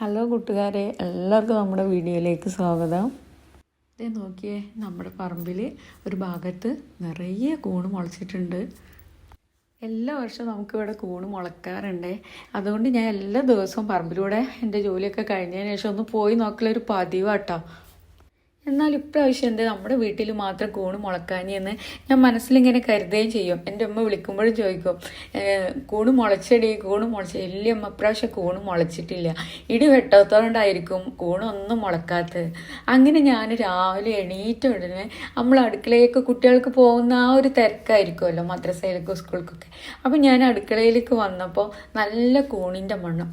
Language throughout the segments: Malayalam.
ഹലോ കൂട്ടുകാരെ എല്ലാവർക്കും നമ്മുടെ വീഡിയോയിലേക്ക് സ്വാഗതം. ഇതേ നോക്കിയേ നമ്മുടെ പറമ്പിൽ ഒരു ഭാഗത്ത് നിറയെ കൂണ് മുളച്ചിട്ടുണ്ട്. എല്ലാ വർഷവും നമുക്കിവിടെ കൂണ് മുളക്കാറുണ്ട്. അതുകൊണ്ട് ഞാൻ എല്ലാ ദിവസവും പറമ്പിലൂടെ എന്റെ ജോലിയൊക്കെ കഴിഞ്ഞതിന് ശേഷം ഒന്ന് പോയി നോക്കലൊരു പതിവാട്ടോ. എന്നാൽ ഇപ്രാവശ്യം എന്താ നമ്മുടെ വീട്ടിൽ മാത്രം കൂണ് മുളക്കാനി എന്ന് ഞാൻ മനസ്സിലിങ്ങനെ കരുതുകയും ചെയ്യും. എന്റെ അമ്മ വിളിക്കുമ്പോഴും ചോദിക്കും "ഏഹ്, കൂണ് മുളച്ചടി കൂണ് മുളച്ച ഇല്ല അമ്മ ഇപ്രാവശ്യം കൂണ് മുളച്ചിട്ടില്ല. ഇടി വെട്ടത്തോണ്ടായിരിക്കും കൂണൊന്നും മുളക്കാത്തത് അങ്ങനെ ഞാൻ രാവിലെ എണീറ്റ ഉടനെ നമ്മൾ അടുക്കളയിലേക്ക് കുട്ടികൾക്ക് പോകുന്ന ആ ഒരു തിരക്കായിരിക്കുമല്ലോ മദ്രസയിലേക്കും സ്കൂൾക്കൊക്കെ. അപ്പം ഞാൻ അടുക്കളയിലേക്ക് വന്നപ്പോൾ നല്ല കൂണിന്റെ മണം.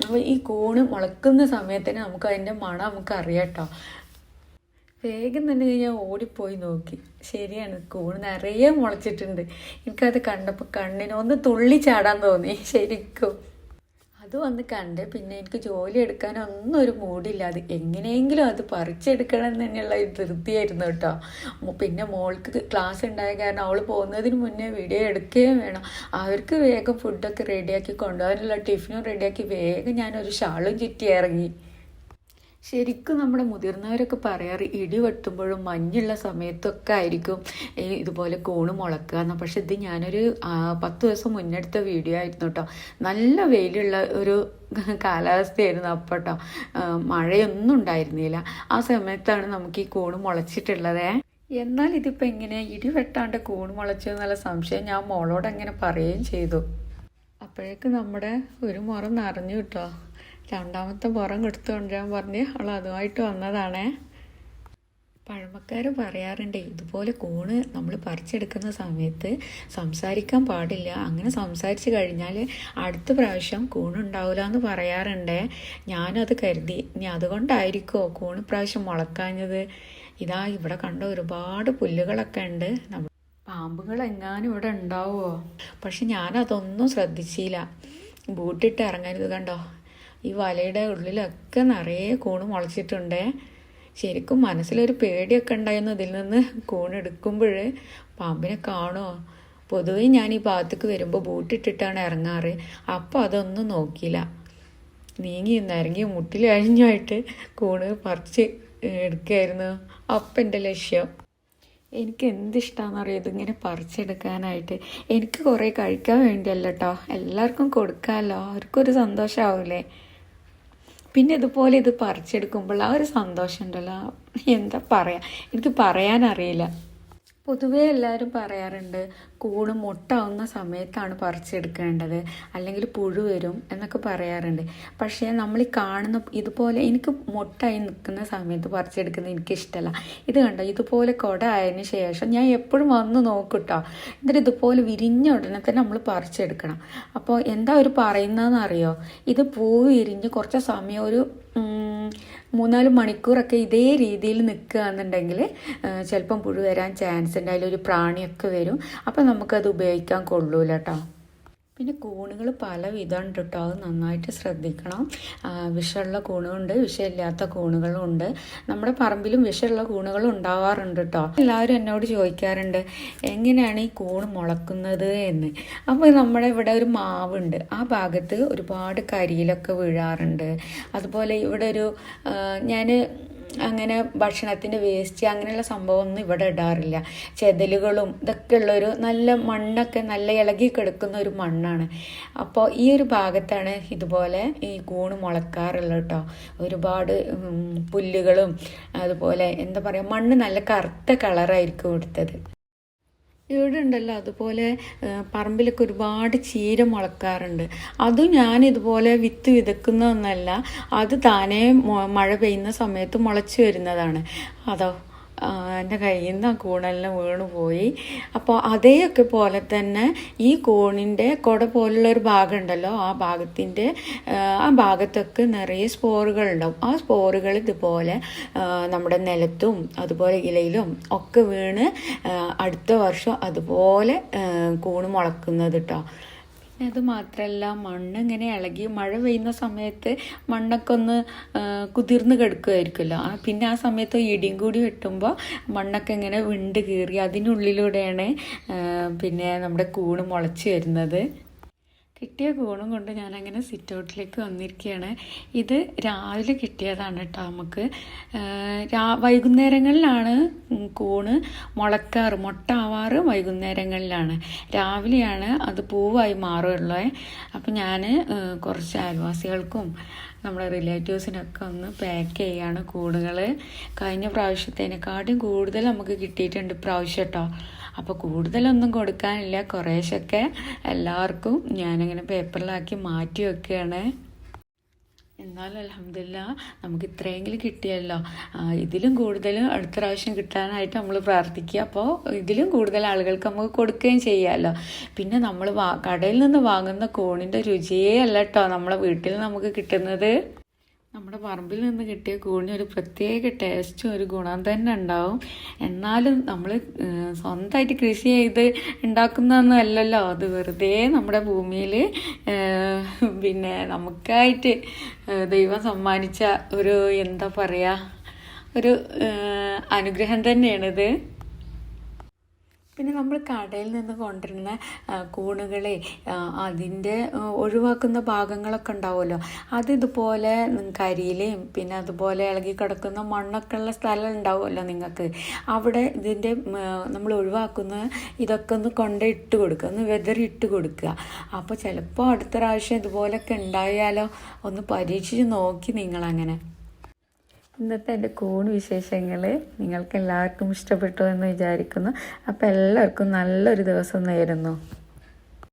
അപ്പോൾ ഈ കൂണ് മുളക്കുന്ന സമയത്തിന് നമുക്ക് അതിന്റെ മണം നമുക്ക് അറിയാം കേട്ടോ. വേഗം തന്നെ ഞാൻ ഓടിപ്പോയി നോക്കി. ശരിയാണ് കൂണ് നിറയെ മുളച്ചിട്ടുണ്ട്. എനിക്കത് കണ്ടപ്പോൾ കണ്ണിന് ഒന്ന് തുള്ളി ചാടാൻ തോന്നി ശരിക്കും. അത് വന്ന് കണ്ട് പിന്നെ എനിക്ക് ജോലി എടുക്കാനൊന്നും ഒരു മൂടില്ല. അത് എങ്ങനെയെങ്കിലും അത് പറിച്ചെടുക്കണം തന്നെയുള്ള ഒരു ധൃതിയായിരുന്നു കേട്ടോ. പിന്നെ മോൾക്ക് ക്ലാസ് ഉണ്ടായ കാരണം അവൾ പോകുന്നതിന് മുന്നേ വീഡിയോ എടുക്കുകയും വേണം. അവർക്ക് വേഗം ഫുഡൊക്കെ റെഡിയാക്കി കൊണ്ടുപോകാനുള്ള ടിഫിനും റെഡിയാക്കി വേഗം ഞാനൊരു ഷാളും ചുറ്റി ഇറങ്ങി. ശരിക്കും നമ്മുടെ മുതിർന്നവരൊക്കെ പറയാറ് ഇടി വെട്ടുമ്പോഴും മഞ്ഞുള്ള സമയത്തൊക്കെ ആയിരിക്കും ഇതുപോലെ കോണ് മുളക്കുക എന്ന്. പക്ഷെ ഇത് ഞാനൊരു പത്ത് ദിവസം മുന്നെടുത്ത വീഡിയോ ആയിരുന്നു കേട്ടോ. നല്ല വെയിലുള്ള ഒരു കാലാവസ്ഥയായിരുന്നു അപ്പോൾ കേട്ടോ. മഴയൊന്നും ഉണ്ടായിരുന്നില്ല. ആ സമയത്താണ് നമുക്ക് ഈ കോണ് മുളച്ചിട്ടുള്ളത്. എന്നാൽ ഇതിപ്പോൾ എങ്ങനെ ഇടി വെട്ടാണ്ട് കൂണ് മുളച്ചു എന്നുള്ള സംശയം ഞാൻ മോളോട് അങ്ങനെ പറയുകയും ചെയ്തു. അപ്പോഴേക്ക് നമ്മുടെ ഒരു മുറം നിറഞ്ഞു കിട്ടോ. രണ്ടാമത്തെ പുറം എടുത്തു കൊണ്ടുവരാൻ പറഞ്ഞ് അവൾ അതുമായിട്ട് വന്നതാണേ. പഴമക്കാർ പറയാറുണ്ട് ഇതുപോലെ കൂണ് നമ്മൾ പറിച്ചെടുക്കുന്ന സമയത്ത് സംസാരിക്കാൻ പാടില്ല. അങ്ങനെ സംസാരിച്ച് കഴിഞ്ഞാൽ അടുത്ത പ്രാവശ്യം കൂണുണ്ടാവില്ല എന്ന് പറയാറുണ്ട്. ഞാനത് കരുതി. ഇനി അതുകൊണ്ടായിരിക്കുമോ കൂണ് പ്രാവശ്യം മുളക്കാഞ്ഞത്? ഇതാ ഇവിടെ കണ്ട ഒരുപാട് പുല്ലുകളൊക്കെ ഉണ്ട്. നമ്മൾ പാമ്പുകൾ എങ്ങാനും ഇവിടെ ഉണ്ടാവുമോ പക്ഷെ ഞാനതൊന്നും ശ്രദ്ധിച്ചില്ല. ബൂട്ടിട്ട് ഇറങ്ങരുത് കണ്ടോ? ഈ വലയുടെ ഉള്ളിലൊക്കെ നിറയെ കൂണ് മുളച്ചിട്ടുണ്ട്. ശരിക്കും മനസ്സിലൊരു പേടിയൊക്കെ ഉണ്ടായിരുന്നു ഇതിൽ നിന്ന് കൂണെടുക്കുമ്പോൾ പാമ്പിനെ കാണുമോ പൊതുവേ ഞാൻ ഈ ഭാഗത്തേക്ക് വരുമ്പോൾ ബൂട്ടിട്ടിട്ടാണ് ഇറങ്ങാറ്. അപ്പോൾ അതൊന്നും നോക്കിയില്ല. നീങ്ങി നിരങ്ങി മുട്ടിൽ അഴിഞ്ഞായിട്ട് കൂണ് പറിച്ച് എടുക്കുകയായിരുന്നു അപ്പം എന്റെ ലക്ഷ്യം. എനിക്ക് എന്ത് അറിയാം ഇതിങ്ങനെ പറിച്ചെടുക്കാനായിട്ട്. എനിക്ക് കുറേ കഴിക്കാൻ വേണ്ടിയല്ല കേട്ടോ എല്ലാവർക്കും കൊടുക്കാമല്ലോ അവർക്കൊരു സന്തോഷമാവില്ലേ പിന്നെ ഇതുപോലെ ഇത് പറിച്ചെടുക്കുമ്പോൾ ആ ഒരു സന്തോഷം ഉണ്ടല്ലോ എന്താ പറയാ? എനിക്ക് പറയാനറിയില്ല. പൊതുവേ എല്ലാവരും പറയാറുണ്ട് കൂണ് മുട്ടാവുന്ന സമയത്താണ് പറിച്ചെടുക്കേണ്ടത് അല്ലെങ്കിൽ പുഴു വരും എന്നൊക്കെ പറയാറുണ്ട്. പക്ഷേ നമ്മൾ ഈ കാണുന്ന ഇതുപോലെ എനിക്ക് മുട്ടായി നിൽക്കുന്ന സമയത്ത് പറിച്ചെടുക്കുന്നത് എനിക്കിഷ്ടമല്ല ഇത് കണ്ടോ? ഇതുപോലെ കുട ആയതിന് ശേഷം ഞാൻ എപ്പോഴും വന്ന് നോക്കിട്ടോ. എന്നിട്ട് ഇതുപോലെ വിരിഞ്ഞ ഉടനെ തന്നെ നമ്മൾ പറിച്ചെടുക്കണം. അപ്പോൾ എന്താ അവർ പറയുന്നതെന്ന് അറിയോ ഇത് പൂ വിരിഞ്ഞ് കുറച്ച് സമയം ഒരു മൂന്നാൽ മണിക്കൂറൊക്കെ ഇതേ രീതിയിൽ നിൽക്കുക എന്നുണ്ടെങ്കിൽ ചിലപ്പം പുഴു വരാൻ ചാൻസ് ഉണ്ട്. അതിലൊരു പ്രാണിയൊക്കെ വരും. അപ്പം നമുക്കത് ഉപയോഗിക്കാൻ കൊള്ളൂല കേട്ടോ പിന്നെ കൂണുകൾ പല വിധമുണ്ട് കേട്ടോ അത് നന്നായിട്ട് ശ്രദ്ധിക്കണം. വിഷമുള്ള കൂണുണ്ട് വിഷമില്ലാത്ത കൂണുകളും ഉണ്ട് നമ്മുടെ പറമ്പിലും വിഷമുള്ള കൂണുകളും ഉണ്ടാവാറുണ്ട് കേട്ടോ എല്ലാവരും എന്നോട് ചോദിക്കാറുണ്ട് എങ്ങനെയാണ് ഈ കൂണ് മുളക്കുന്നത് എന്ന്? അപ്പോൾ നമ്മുടെ ഇവിടെ ഒരു മാവുണ്ട്. ആ ഭാഗത്ത് ഒരുപാട് കരിയിലൊക്കെ വീഴാറുണ്ട്. അതുപോലെ ഇവിടെ ഒരു ഞാൻ അങ്ങനെ ഭക്ഷണത്തിന്റെ വേസ്റ്റ് അങ്ങനെയുള്ള സംഭവമൊന്നും ഇവിടെ ഇടാറില്ല. ചെതലുകളും ഇതൊക്കെ ഉള്ളൊരു നല്ല മണ്ണൊക്കെ നല്ല ഇളകി കിടക്കുന്ന ഒരു മണ്ണാണ്. അപ്പോൾ ഈ ഒരു ഭാഗത്താണ് ഇതുപോലെ ഈ കൂണ് മുളക്കാറുള്ളത് കേട്ടോ. ഒരുപാട് പുല്ലുകളും അതുപോലെ എന്താ പറയുക മണ്ണ് നല്ല കറുത്ത കളറായിരിക്കും ഇവിടുത്തത് ഇവിടെ ഉണ്ടല്ലോ അതുപോലെ പറമ്പിലൊക്കെ ഒരുപാട് ചീര മുളക്കാറുണ്ട്. അതും ഞാൻ ഇതുപോലെ വിത്ത് വിതക്കുന്ന ഒന്നല്ല അത് താനേ മഴ പെയ്യുന്ന സമയത്ത് മുളച്ചു വരുന്നതാണ്. അതോ? എന്റെ കയ്യിൽ നിന്ന് കൂണെല്ലാം വീണു പോയി. അപ്പോൾ അതേയൊക്കെ പോലെ തന്നെ ഈ കൂണിന്റെ കുട പോലുള്ള ഒരു ഭാഗം ഉണ്ടല്ലോ ആ ഭാഗത്തിന്റെ ആ ഭാഗത്തൊക്കെ നിറയെ സ്പോറുകൾ ഉണ്ടാവും ആ സ്പോറുകൾ ഇതുപോലെ നമ്മുടെ നിലത്തും അതുപോലെ ഇലയിലും ഒക്കെ വീണ് അടുത്ത വർഷം അതുപോലെ കൂണ് മുളക്കുന്നത് കേട്ടോ പിന്നെ അത് മാത്രമല്ല മണ്ണ് ഇങ്ങനെ ഇളകി മഴ പെയ്യുന്ന സമയത്ത് മണ്ണൊക്കെ ഒന്ന് കുതിർന്ന് കിടക്കുമായിരിക്കുമല്ലോ പിന്നെ ആ സമയത്ത് ഇടിയും കൂടി വെട്ടുമ്പോൾ മണ്ണൊക്കെ ഇങ്ങനെ വിണ്ട് കീറി അതിനുള്ളിലൂടെയാണ് പിന്നെ നമ്മുടെ കൂണ് മുളച്ച് വരുന്നത്. കിട്ടിയ ഗുണം കൊണ്ട് ഞാനങ്ങനെ സിറ്റ് ഔട്ടിലേക്ക് വന്നിരിക്കുകയാണ് ഇത് രാവിലെ കിട്ടിയതാണ് കേട്ടോ നമുക്ക്. രാ വൈകുന്നേരങ്ങളിലാണ് കൂണ് മുളക്കാറ് മുട്ട ആവാറ് വൈകുന്നേരങ്ങളിലാണ്. രാവിലെയാണ് അത് പൂവായി മാറുള്ളത് അപ്പം ഞാൻ കുറച്ച് അയൽവാസികൾക്കും നമ്മുടെ റിലേറ്റീവ്സിനൊക്കെ ഒന്ന് പാക്ക് ചെയ്യാണ് കൂടുകൾ കഴിഞ്ഞ പ്രാവശ്യത്തേനെക്കാട്ടും കൂടുതൽ നമുക്ക് കിട്ടിയിട്ടുണ്ട് ഇപ്രാവശ്യം കേട്ടോ അപ്പോൾ കൂടുതലൊന്നും കൊടുക്കാനില്ല. കുറേശ്ശൊക്കെ എല്ലാവർക്കും ഞാനിങ്ങനെ പേപ്പറിലാക്കി മാറ്റി വെക്കുകയാണ് എന്നാലും അലഹമില്ല നമുക്ക് ഇത്രയെങ്കിലും കിട്ടിയല്ലോ. ഇതിലും കൂടുതൽ അടുത്ത പ്രാവശ്യം കിട്ടാനായിട്ട് നമ്മൾ പ്രാർത്ഥിക്കുക. അപ്പോൾ ഇതിലും കൂടുതൽ ആളുകൾക്ക് നമുക്ക് കൊടുക്കുകയും ചെയ്യാമല്ലോ പിന്നെ നമ്മൾ കടയിൽ നിന്ന് വാങ്ങുന്ന കോണിന്റെ രുചിയേ അല്ല കേട്ടോ നമ്മളെ വീട്ടിൽ നമുക്ക് കിട്ടുന്നത്. നമ്മുടെ പറമ്പിൽ നിന്ന് കിട്ടിയ കൂണിന് ഒരു പ്രത്യേക ടേസ്റ്റും ഒരു ഗുണം തന്നെ ഉണ്ടാവും. എന്നാലും നമ്മൾ സ്വന്തമായിട്ട് കൃഷി ചെയ്ത് ഉണ്ടാക്കുന്നതൊന്നും അല്ലല്ലോ. അത് വെറുതെ നമ്മുടെ ഭൂമിയിൽ പിന്നെ നമുക്കായിട്ട് ദൈവം സമ്മാനിച്ച ഒരു എന്താ പറയുക ഒരു അനുഗ്രഹം തന്നെയാണിത്. പിന്നെ നമ്മൾ കടയിൽ നിന്ന് കൊണ്ടുവരുന്ന കൂണുകളെ അതിന്റെ ഒഴിവാക്കുന്ന ഭാഗങ്ങളൊക്കെ ഉണ്ടാവുമല്ലോ. അത് ഇതുപോലെ കരിയിലയും പിന്നെ അതുപോലെ ഇളകി കിടക്കുന്ന മണ്ണൊക്കെ ഉള്ള സ്ഥലം ഉണ്ടാവുമല്ലോ നിങ്ങൾക്ക്. അവിടെ ഇതിന്റെ നമ്മൾ ഒഴിവാക്കുന്ന ഇതൊക്കെ ഒന്ന് കൊണ്ട് ഇട്ട് കൊടുക്കുക. ഒന്ന് വെതറി ഇട്ട് കൊടുക്കുക. അപ്പോൾ ചിലപ്പോൾ അടുത്ത പ്രാവശ്യം ഇതുപോലൊക്കെ ഉണ്ടായാലോ? ഒന്ന് പരീക്ഷിച്ച് നോക്കി നിങ്ങളങ്ങനെ. ഇന്നത്തെ എന്റെ കൂൺ വിശേഷങ്ങൾ നിങ്ങൾക്ക് എല്ലാവർക്കും ഇഷ്ടപ്പെട്ടു എന്ന് വിചാരിക്കുന്നു. അപ്പോൾ എല്ലാവർക്കും നല്ലൊരു ദിവസം നേരുന്നു.